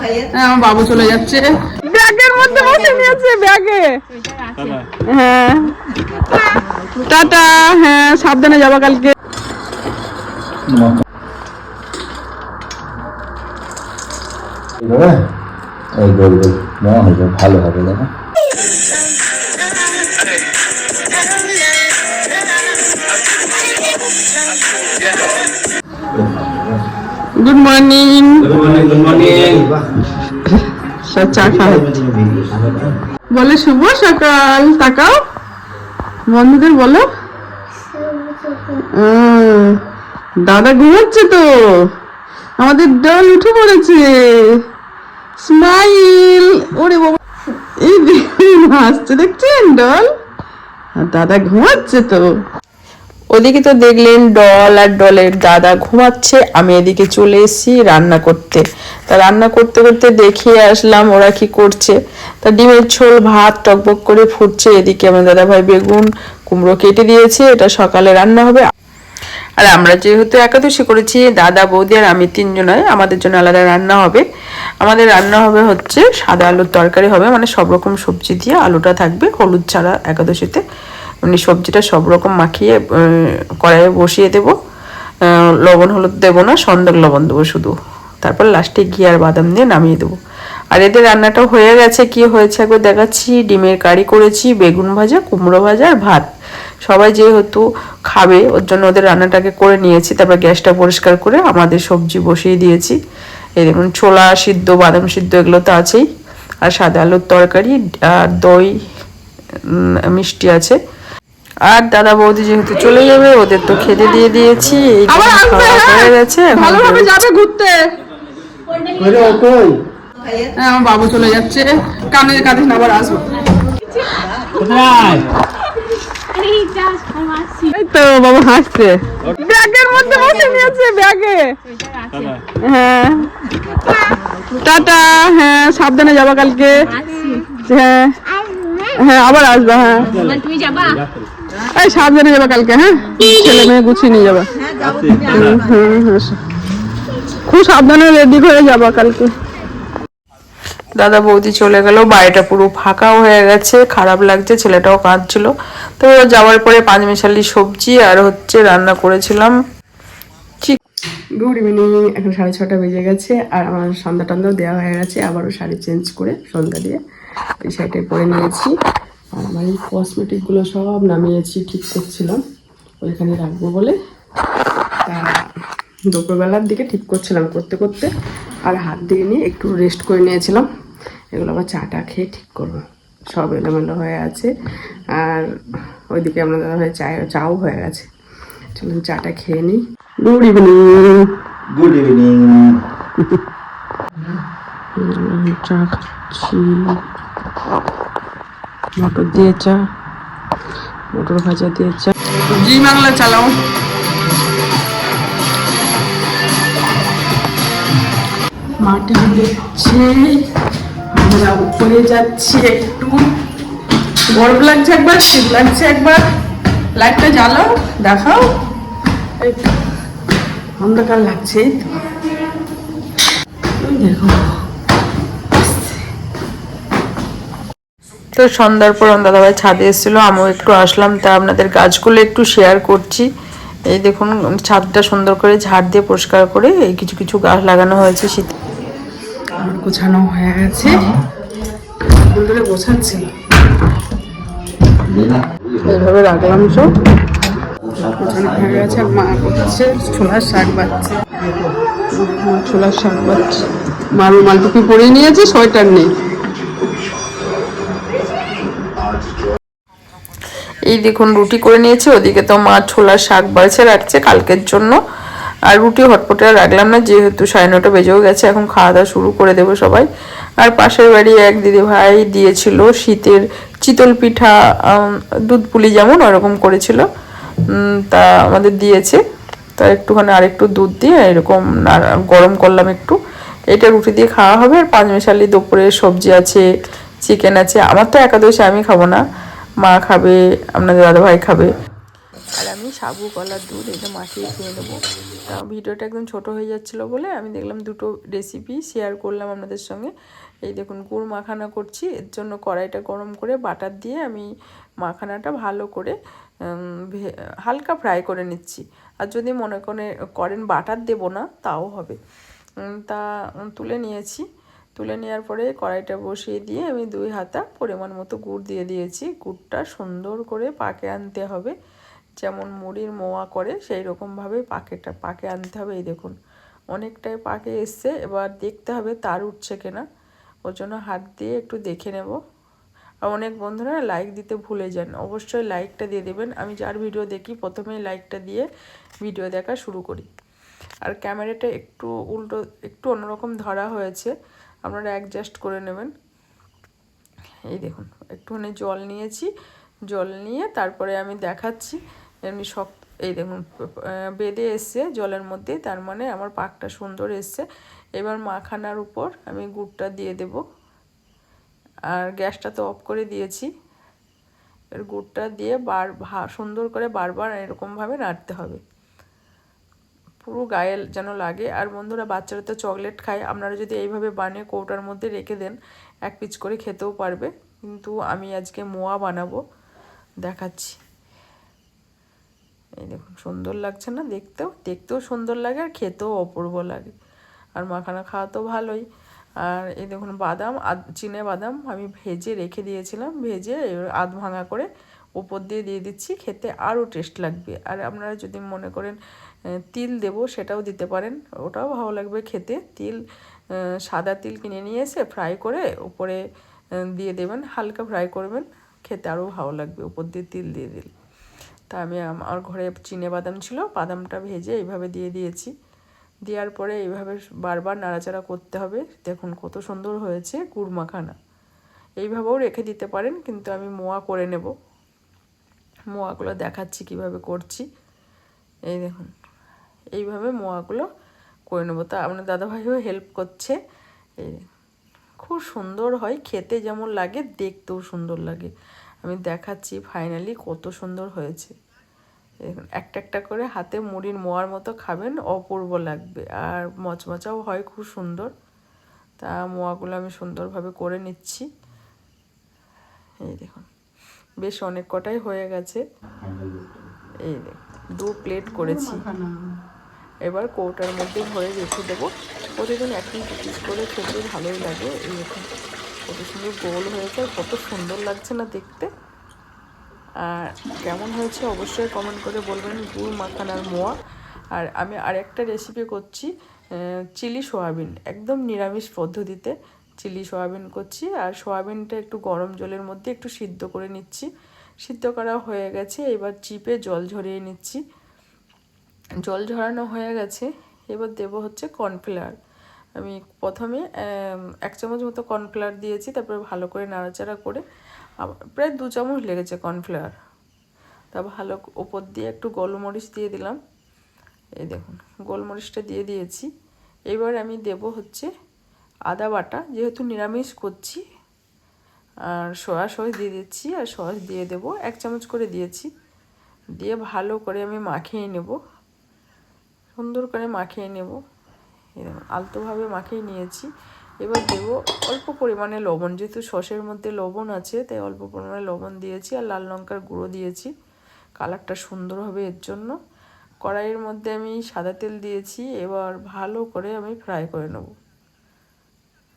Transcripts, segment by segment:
হ্যাঁ আমার বাবু চলে যাচ্ছে। ব্যাগের মধ্যে বসে নিয়েছে ব্যাগে। হ্যাঁ। টাটা হ্যাঁ সাবধানে যাবা কালকে। এই গোল গোল মনে হবে ভালো হবে দেখো গুড মর্নিং গুড মর্নিং সব চা খাওয়া বলে শুভ সকাল তাকাও। বন্ধুদের বলো। দাদা ঘুমাচ্ছে তো। আমাদের ডল উঠে পড়েছে। স্মাইল। ওরে বাবা। এই দেখুন হাসছে দেখছেন ডল? আর দাদা ঘুমাচ্ছে তো। ওদিকে তো দেখলেন ডল আর ডলের দাদা ঘুমাচ্ছে, আমি এদিকে চলে এসেছি রান্না করতে। তা রান্না করতে করতে দেখিয়ে আসলাম ওরা কি করছে। তা ডিমের ঝোল, ভাত টকবক করে ফুটছে, এদিকে আমার দাদা ভাই বেগুন, কুমড়ো কেটে দিয়েছে, এটা সকালে রান্না হবে। আর আমরা যেহেতু একাদশী করেছি, দাদা, বৌদি আর আমি তিনজনাই, আমাদের জন্য আলাদা রান্না হবে। আমাদের রান্না হবে হচ্ছে সাদা আলুর তরকারি হবে মানে সব রকম সবজি দিয়ে আলুটা থাকবে, হলুদ ছাড়া একাদশীতে। মানে সবজিটা সব রকম মাখিয়ে কড়াইয়ে বসিয়ে দেবো। লবণ হলুদ দেবো না, সন্দেক লবণ দেবো শুধু। তারপর লাস্টে ঘি আর বাদাম দিয়ে নামিয়ে দেবো। আর এদের রান্নাটা হয়ে গেছে। কি হয়েছে একবার দেখাচ্ছি। ডিমের কারি করেছি, বেগুন ভাজা, কুমড়ো ভাজা আর ভাত। সবাই যেহেতু খাবে, ওর জন্য ওদের রান্নাটাকে করে নিয়েছি। তারপর গ্যাসটা পরিষ্কার করে আমাদের সবজি বসিয়ে দিয়েছি। এই দেখুন, ছোলা সিদ্ধ, বাদাম সিদ্ধ, এগুলো তো আছেই। আর সাদা আলুর তরকারি আর দই মিষ্টি আছে। আর দাদা বৌদি যেহেতু চলে যাবে ওদের তো খেতে দিয়ে দিয়েছি। এই আসবে খাওয়া হ্যাঁ? হয়ে গেছে ভালোভাবে যাবে ঘুরতে। হ্যাঁ আমার বাবু চলে যাচ্ছে। কানে কাঁদিস না আবার আসব। তো বাবু হাসছে। ব্যাগের মধ্যে বসে নিয়েছে ব্যাগে। হ্যাঁ। টাটা হ্যাঁ সাবধানে যাবা কালকে। হ্যাঁ। হ্যাঁ আবার আসবা হ্যাঁ। তুমি যাবা? এই সাবধানে যাবা কালকে হ্যাঁ? ছেলে মেয়ে গুছিয়ে নিয়ে যাবা। হুম, হুম, হুম। খুব সাবধানে রেডি হয়ে যাবা কালকে। দাদা বৌদি চলে গেল বাড়িটা পুরো ফাঁকাও হয়ে গেছে খারাপ লাগছে ছেলেটাও কাঁদছিল। তো যাওয়ার পরে পাঁচ মিশালি সবজি আর হচ্ছে রান্না করেছিলাম। গুড ইভিনিং এখন সাড়ে ছটা বেজে গেছে আর আমার সন্ধ্যা টন্ধ্যাও দেওয়া হয়ে গেছে আবারও শাড়ি চেঞ্জ করে সন্ধ্যা দিয়ে এই শাড়িটাই পরে নিয়েছি। আর আমার এই কসমেটিকগুলো সব নামিয়েছি ঠিক করছিলাম। ওইখানে রাখব বলে। তা দুপুরবেলার দিকে ঠিক করছিলাম করতে করতে। আর হাত দিয়ে নিয়ে একটু রেস্ট করে নিয়েছিলাম। এগুলো আবার চাটা খেয়ে ঠিক করব। সব এলোমেলো হয়ে আছে। আর ওইদিকে আমরা দাদা ভাই চা চাও হয়ে গেছে। চলুন চাটা খেয়ে নিই। গুড ইভিনিং গুড ইভিনিং চা খাচ্ছি। মটর দিয়ে চা, মটর ভাজা দিয়ে চা। জি, বাংলা চালাও। মাটি দিচ্ছে, আমরা উপরে যাচ্ছি একটু। গরম লাগছে একবার, শীত লাগছে একবার। লাইটটা জ্বালাও, দেখাও। অন্ধকার লাগছে দেখো। তো সন্ধ্যার পর দাদাভাই ছাদে এসেছিল, আমিও একটু আসলাম। তা আপনাদের গাছগুলো একটু শেয়ার করছি। এই দেখুন, ছাদটা সুন্দর করে ঝাড় দিয়ে পরিষ্কার করে এই কিছু কিছু গাছ লাগানো হয়েছে শীত গোছানো হয়ে গেছে। এইভাবে রাখলাম সব। ছোলার শাক বাচ্ছে মা ছোলার শাক বাচ্ছে মার রুমাল পরে নিয়েছে, সোয়েটার নেই। এই দেখুন, রুটি করে নিয়েছি। ওদিকে তো মা ছোলার শাক বাড়ছে, রাখছে কালকের জন্য। আর রুটি হটপটে আর রাখলাম না, যেহেতু সাড়ে নটা বেজেও গেছে, এখন খাওয়া দাওয়া শুরু করে দেবো সবাই। আর পাশের বাড়ি এক দিদি ভাই দিয়েছিল শীতের চিতল পিঠা দুধ পুলি যেমন ওরকম করেছিল। তা আমাদের দিয়েছে। তা একটুখানি আরেকটু দুধ দিয়ে এরকম গরম করলাম একটু। এটা রুটি দিয়ে খাওয়া হবে। আর পাঁচ মিশালি দুপুরে সবজি আছে, চিকেন আছে। আমার তো একাদশী, আমি খাব না। মা খাবে, আপনাদের দাদা ভাই খাবে। আর আমি সাবু কলার দুধ এটা মাখিয়ে খেয়ে নেব। তা ভিডিওটা একদম ছোট হয়ে যাচ্ছিল বলে আমি দেখলাম দুটো রেসিপি শেয়ার করলাম আপনাদের সঙ্গে। এই দেখুন, গুড় মাখানা করছি, এর জন্য কড়াইটা গরম করে বাটার দিয়ে আমি মাখানাটা ভালো করে হালকা ফ্রাই করে নিচ্ছি। আর যদি মনে করে, করেন বাটার দেবো না, তাও হবে। তা তুলে নিয়েছি। তুলে নেওয়ার পরে কড়াইটা বসিয়ে দিয়ে আমি দুই হাতা পরিমাণ মতো গুড় দিয়ে দিয়েছি। গুড়টা সুন্দর করে পাকে আনতে হবে। যেমন মুড়ির মোয়া করে সেই রকমভাবে পাকেটা, পাকে আনতে হবে। এই দেখুন, অনেকটাই পাকে এসছে। এবার দেখতে হবে তার উঠছে কিনা। ওর জন্য হাত দিয়ে একটু দেখে নেব। আর অনেক বন্ধুরা লাইক দিতে ভুলে যান। অবশ্যই লাইকটা দিয়ে দেবেন। আমি যার ভিডিও দেখি, প্রথমেই লাইকটা দিয়ে ভিডিও দেখা শুরু করি। আর ক্যামেরাটা একটু উল্টো, একটু অন্যরকম ধরা হয়েছে। আপনারা অ্যাডজাস্ট করে নেবেন। এই দেখুন, একটুখানি জল নিয়েছি। জল নিয়ে তারপরে আমি দেখাচ্ছি। এমনি শক্ত এই দেখুন বেঁধে এসছে জলের মধ্যে, তার মানে আমার পাকটা সুন্দর এসছে। এবার মাখানার উপর আমি গুড়টা দিয়ে দেব। আর গ্যাসটা তো অফ করে দিয়েছি। এর গুড়টা দিয়ে বার সুন্দর করে বারবার এরকমভাবে নাড়তে হবে। পুরো গায়ে যেন লাগে। আর বন্ধুরা, বাচ্চারা তো চকলেট খায়। আপনারা যদি এইভাবে বানিয়ে কৌটার মধ্যে রেখে দেন, এক পিচ করে খেতেও পারবে। কিন্তু আমি আজকে মোয়া বানাবো। দেখাচ্ছি। এই দেখুন, সুন্দর লাগছে না দেখতেও? দেখতেও সুন্দর লাগে আর খেতেও অপূর্ব লাগে। আর মাখানা খাওয়া তো ভালোই। আর এই দেখুন, বাদাম চিনে বাদাম আমি ভেজে রেখে দিয়েছিলাম। ভেজে আধ ভাঙা করে উপর দিয়ে দিয়ে দিচ্ছি। খেতে আরও টেস্ট লাগবে। আর আপনারা যদি মনে করেন তিল দেব, সেটাও দিতে পারেন। ওটাও ভালো লাগবে খেতে। তিল সাদা তিল কিনে নিয়ে এসে ফ্রাই করে উপরে দিয়ে দেবেন, হালকা ফ্রাই করবেন। খেতে আরও ভালো লাগবে, উপর দিয়ে তিল দিয়ে দিলে। তা আমি আমার ঘরে চিনে বাদাম ছিল, বাদামটা ভেজে এইভাবে দিয়ে দিয়েছি। দেওয়ার পরে এইভাবে বারবার নাড়াচাড়া করতে হবে। দেখুন কত সুন্দর হয়েছে গুড় মাখানা এইভাবেও রেখে দিতে পারেন, কিন্তু আমি মোয়া করে নেব। মোয়াগুলো দেখাচ্ছি কীভাবে করছি। এই দেখুন। এইভাবে মোয়াগুলো করে নেব। তা আপনার দাদাভাইও হেল্প করছে। এই খুব সুন্দর হয়, খেতে যেমন লাগে, দেখতেও সুন্দর লাগে। আমি দেখাচ্ছি ফাইনালি কত সুন্দর হয়েছে। দেখুন একটা একটা করে হাতে মুড়ির মোয়ার মতো খাবেন, অপূর্ব লাগবে। আর মচমচাও হয় খুব সুন্দর। তা মোয়াগুলো আমি সুন্দরভাবে করে নিচ্ছি। এই দেখুন, বেশ অনেক কটাই হয়ে গেছে। এই দেখুন দু প্লেট করেছি। এবার কৌটার মধ্যে ভরে রেখে দেবো। প্রতিদিন এক পিস পিস করে খেতে ভালোই লাগে। এই দেখুন, কত সুন্দর গোল হয়েছে আর কত সুন্দর লাগছে না দেখতে। আর কেমন হয়েছে অবশ্যই কমেন্ট করে বলবেন, গুড় মাখানার মোয়া। আর আমি আরেকটা রেসিপি করছি চিলি সোয়াবিন, একদম নিরামিষ পদ্ধতিতে চিলি সোয়াবিন করছি। আর সোয়াবিনটা একটু গরম জলের মধ্যে একটু সিদ্ধ করে নিচ্ছি। সিদ্ধ করা হয়ে গেছে, এবার চিপে জল ঝরিয়ে নিচ্ছি। জল ঝরানো হয়ে গেছে, এবার দেব হচ্ছে কর্নফ্লাওয়ার আমি প্রথমে এক চামচ মতো কর্নফ্লাওয়ার দিয়েছি, তারপরে ভালো করে নাড়াচাড়া করে প্রায় দু চামচ লেগেছে কর্নফ্লাওয়ার তা ভালো ওপর দিয়ে একটু গোলমরিচ দিয়ে দিলাম। এই দেখুন, গোলমরিচটা দিয়ে দিয়েছি। এবার আমি দেব হচ্ছে আদা বাটা, যেহেতু নিরামিষ করছি, আর সয়া সস দিয়ে দিচ্ছি, আর সস দিয়ে দেব, এক চামচ করে দিয়েছি। দিয়ে ভালো করে আমি মাখিয়ে নেব। সুন্দর করে মাখিয়ে নেব। এরকম আলতোভাবে মাখিয়ে নিয়েছি। এবার দেব অল্প পরিমাণে লবণ, যেহেতু সসের মধ্যে লবণ আছে, তাই অল্প পরিমাণে লবণ দিয়েছি আর লাল লঙ্কার গুঁড়ো দিয়েছি। কালারটা সুন্দর হবে এর জন্য। কড়াইয়ের মধ্যে আমি সাদা তেল দিয়েছি, এবার ভালো করে আমি ফ্রাই করে নেব।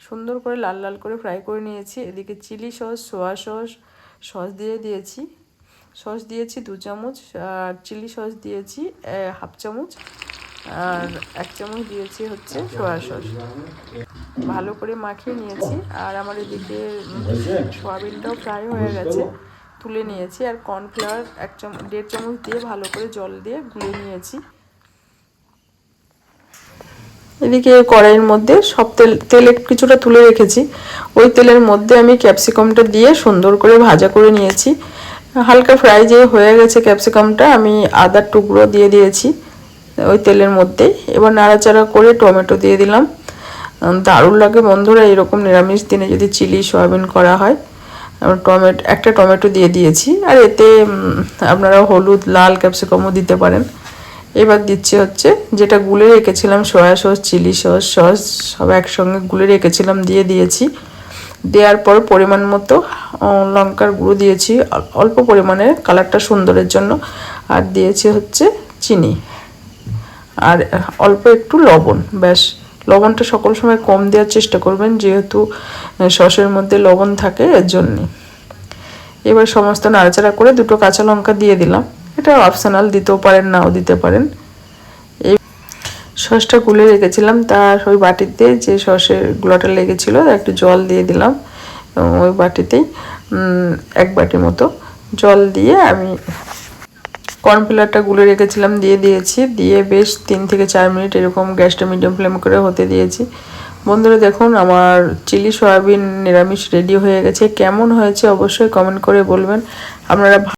সুন্দর করে লাল লাল করে ফ্রাই করে নিয়েছি। এদিকে chilli sauce, soya sauce sauce দিয়ে দিয়েছি। সস দিয়েছি দু চামচ, আর চিলি সস দিয়েছি হাফ চামচ। আর এক চামচ দিয়েছি হচ্ছে সোয়া সস। ভালো করে মাখিয়ে নিয়েছি। আর আমার এদিকে সোয়াবিনটাও ফ্রাই হয়ে গেছে। তুলে নিয়েছি। আর কর্নফ্লাওয়ার এক চামচ, দেড় চামচ দিয়ে ভালো করে জল দিয়ে গুলে নিয়েছি। এদিকে কড়াইয়ের মধ্যে সব তেল তেল কিছুটা তুলে রেখেছি। ওই তেলের মধ্যে আমি ক্যাপসিকামটা দিয়ে সুন্দর করে ভাজা করে নিয়েছি। হালকা ফ্রাই যে হয়ে গেছে ক্যাপসিকামটা, আমি আদার টুকরো দিয়ে দিয়েছি। ওই তেলের মধ্যেই এবার নাড়াচাড়া করে টমেটো দিয়ে দিলাম। দারুণ লাগে বন্ধুরা, এরকম নিরামিষ দিনে যদি চিলি, সয়াবিন করা হয় টমেটো, একটা টমেটো দিয়ে দিয়েছি। আর এতে আপনারা হলুদ, লাল ক্যাপসিকামও দিতে পারেন। এবার দিচ্ছি হচ্ছে, যেটা গুলে রেখেছিলাম, soya sauce, chilli sauce sauce, সব একসঙ্গে গুলে রেখেছিলাম, দিয়ে দিয়েছি। দেওয়ার পর পরিমাণ মতো লঙ্কার গুঁড়ো দিয়েছি অল্প পরিমাণে, কালারটা সুন্দরের জন্য। আর দিয়েছি হচ্ছে, চিনি। আর অল্প একটু লবণ, ব্যাস। লবণটা সকল সময় কম দেওয়ার চেষ্টা করবেন, যেহেতু সসের মধ্যে লবণ থাকে, এর জন্যে। এবার সমস্ত নাড়াচাড়া করে দুটো কাঁচা লঙ্কা দিয়ে দিলাম। এটা অপশনাল দিতেও পারেন, নাও দিতে পারেন। এই সসটা গুলে রেখেছিলাম, তার ওই বাটিতে যে সসের গুঁড়োটা লেগেছিলো একটু জল দিয়ে দিলাম ওই বাটিতেই এক বাটি মতো জল দিয়ে আমি কর্নফ্লাওয়ারটা গুলে রেখেছিলাম, দিয়ে দিয়েছি। দিয়ে বেশ তিন থেকে চার মিনিট এরকম গ্যাসটা মিডিয়াম ফ্লেম করে হতে দিয়েছি। বন্ধুরা দেখুন, আমার চিলি সয়াবিন নিরামিষ রেডি হয়ে গেছে। কেমন হয়েছে অবশ্যই কমেন্ট করে বলবেন। আপনারা